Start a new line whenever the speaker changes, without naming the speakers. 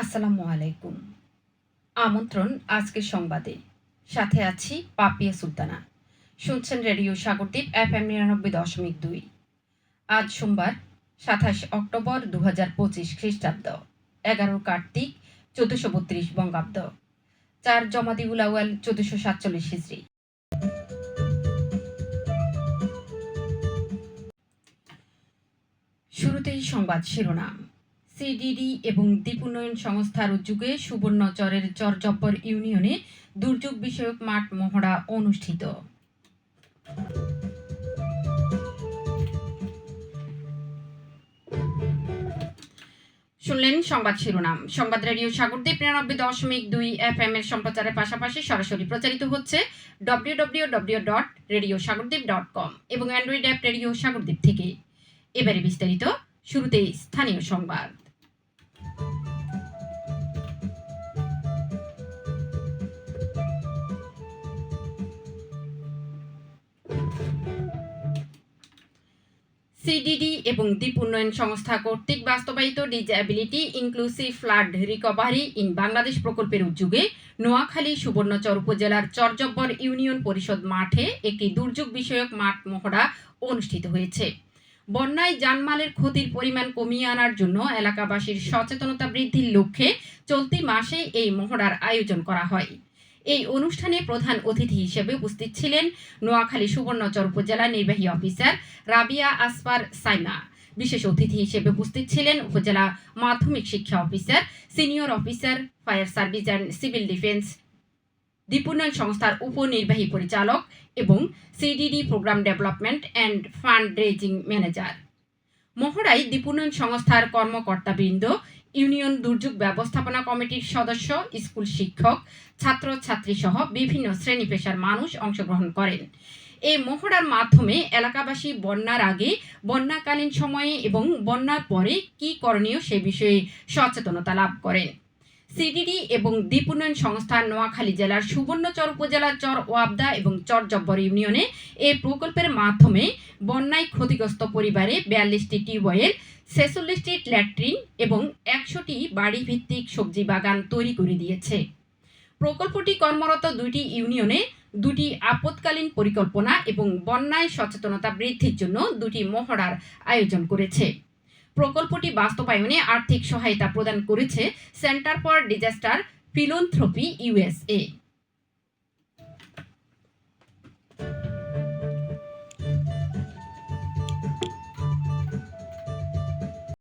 আসসালামু আলাইকুম। আমন্ত্রণ আজকের সংবাদে। সাথে আছি পাপিয়া সুলতানা। শুনছেন রেডিও সাগরদ্বীপ এফ এম নিরানব্বই দশমিক দুই। আজ সোমবার, সাতাশ অক্টোবর দু হাজার পঁচিশ খ্রিস্টাব্দ, এগারো কার্তিক, চোদ্দশো বত্রিশ বঙ্গাব্দ। চার জমাদি আউয়াল, চোদ্দশো সাতচল্লিশ হিজড়ি শুরুতেই সংবাদ শিরোনাম। সিডিডি এবং দ্বীপ উন্নয়ন সংস্থার উদ্যোগে সুবর্ণচরের চরজব্বর ইউনিয়নে দুর্যোগ বিষয়ক মাঠ মহড়া অনুষ্ঠিত। শুনলেন সংবাদ শিরোনাম। সংবাদ রেডিও সাগরদ্বীপ নিরানব্বই দশমিক দুই এফ এম এর সম্প্রচারের পাশাপাশি সরাসরি প্রচারিত হচ্ছে W W W dot radio Sagardwip dot com এবং অ্যান্ড্রয়েড অ্যাপ রেডিও সাগরদ্বীপ থেকে। এবারে বিস্তারিত, শুরুতেই স্থানীয় সংবাদ। সিডিডি এবং দ্বীপ উন্নয়ন সংস্থা কর্তৃক বাস্তবায়িত disability inclusive flood recovery in Bangladesh প্রকল্পের উদ্যোগে নোয়াখালী সুবর্ণচর উপজেলার চরজব্বর ইউনিয়ন পরিষদ মাঠে একটি দুর্যোগ বিষয়ক মাঠ মহড়া অনুষ্ঠিত হয়েছে। বন্যায় জানমালের ক্ষতির পরিমাণ কমিয়ে আনার জন্য এলাকাবাসীর সচেতনতা বৃদ্ধির লক্ষ্যে চলতি মাসে এই মহড়ার আয়োজন করা হয়। এই অনুষ্ঠানে প্রধান অতিথি হিসেবে উপস্থিত ছিলেন নোয়াখালী সুবর্ণচর উপজেলা নির্বাহী অফিসার রাবিয়া আসফার সাইমা। বিশেষ অতিথি হিসেবে উপস্থিত ছিলেন উপজেলা মাধ্যমিক শিক্ষা officer, senior officer, fire service and civil defence দ্বীপোন্নয়ন সংস্থার উপনির্বাহী পরিচালক এবং CDD programme development and fund raising manager. মহড়ায় দ্বীপোন্নয়ন সংস্থার কর্মকর্তাবৃন্দ, ইউনিয়ন দুর্যোগ ব্যবস্থাপনা কমিটির সদস্য, স্কুল শিক্ষক, ছাত্রছাত্রী সহ বিভিন্ন শ্রেণি পেশার মানুষ অংশগ্রহণ করেন। এই মহড়ার মাধ্যমে এলাকাবাসী বন্যার আগে, বন্যাকালীন সময়ে এবং বন্যার পরে কি করণীয় সে বিষয়ে সচেতনতা লাভ করেন। সিডিডি এবং দ্বীপ উন্নয়ন সংস্থা নোয়াখালী জেলার সুবর্ণচর উপজেলার চর ওয়াবদা এবং চর জব্বর ইউনিয়নে এই প্রকল্পের মাধ্যমে বন্যায় ক্ষতিগ্রস্ত পরিবারে বিয়াল্লিশটি টিউবওয়েল, ছেচল্লিশটি ল্যাট্রিন এবং একশোটি বাড়ি ভিত্তিক সবজি বাগান তৈরি করে দিয়েছে। প্রকল্পটি কর্মরত দুইটি ইউনিয়নে দুটি আপৎকালীন পরিকল্পনা এবং বন্যায় সচেতনতা বৃদ্ধির জন্য দুটি মহড়ার আয়োজন করেছে। প্রকল্পটি বাস্তবায়নে আর্থিক সহায়তা প্রদান করেছে centre for disaster philanthropy USA